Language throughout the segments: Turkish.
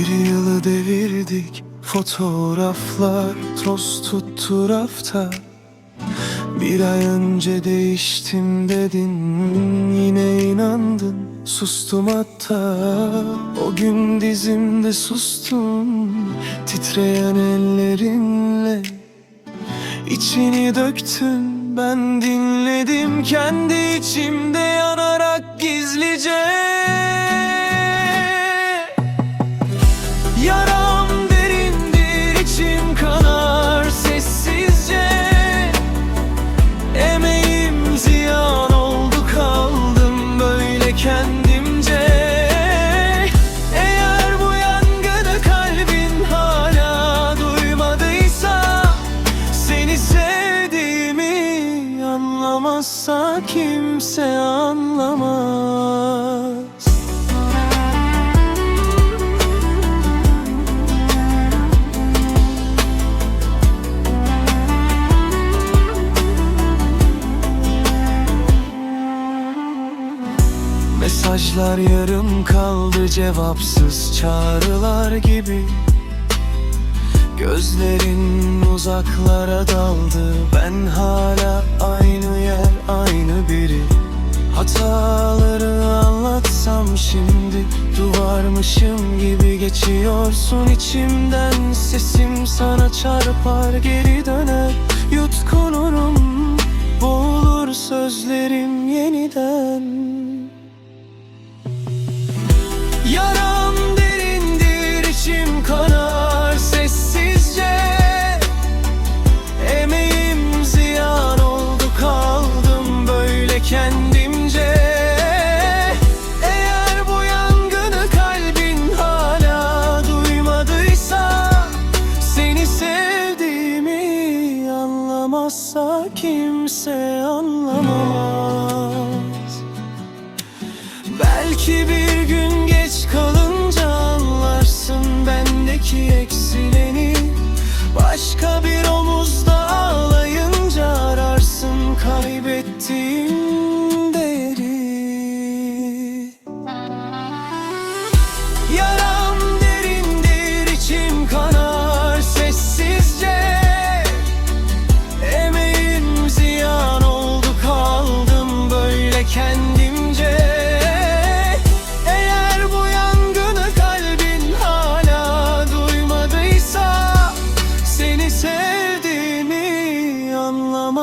Bir yılı devirdik Fotoğraflar toz tuttu rafta. Bir ay önce değiştim dedin Yine inandın. Sustum hatta O gün dizimde sustum Titreyen ellerinle İçini döktün. Ben dinledim kendi içimde yanarak gizlice kimse anlamaz. Mesajlar yarım kaldı cevapsız çağrılar gibi. Gözlerin uzaklara daldı Ben hala biri Hataları anlatsam şimdi Duvarmışım gibi geçiyorsun içimden. Sesim sana çarpar geri döner. Yutkunurum boğulur sözlerim yeniden anlamazsa kimse anlamaz. Belki bir gün geç kalınca anlarsın bendeki eksileni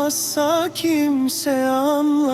anlamazsa kimse anlamaz